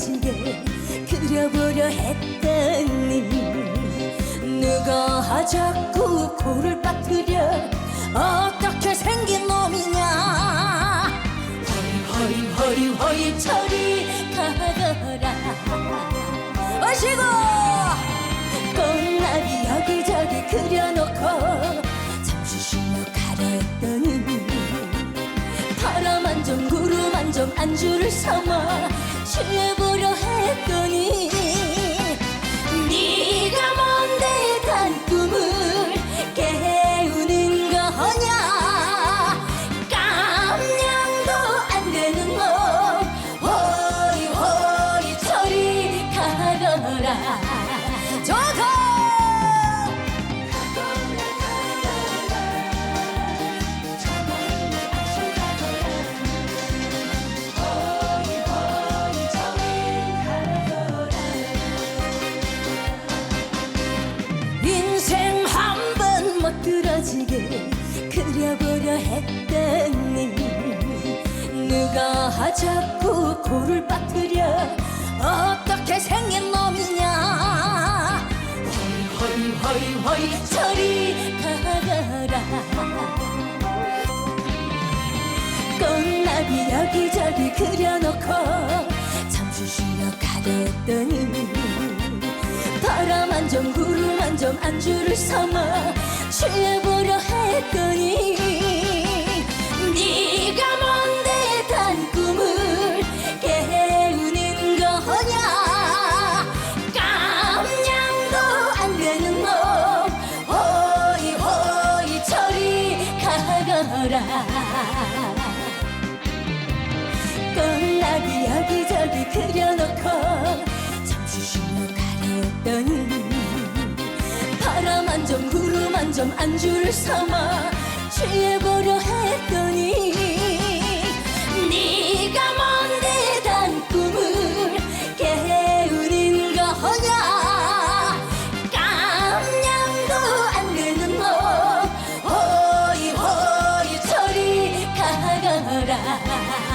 멋들어지게 그려보려 했더니 누가 자꾸 코를 빠뜨려 어떻게 생긴 놈이냐. 허리 허리 허리 허리 저리 가거라. 어시고 꽃나비 여기저기 그려놓고 잠시 쉬며 가려 했더니 바람 한점 구름 한점 안주를 삼아 인생 한번 멋들어지게 그려보려 했더니 누가 자꾸 코를 빠뜨려 어떻게 놈 허이 허이 허이 저리 가거라. 꽃나비 여기저기 그려놓고 잠시 쉬러 가랬더니 바람 한점 구름 한점 안주를 삼아 취해보려 했더니 네가 뭔데 단 꿈을 깨우는 거냐? 깜냥도 안 되는 놈 꽃나비 여기저기 그려놓고 잠시 쉬며 가려했더니 바람 한 점 구름 한 점 안주를 삼아 취해보려 했더니 ha ha ha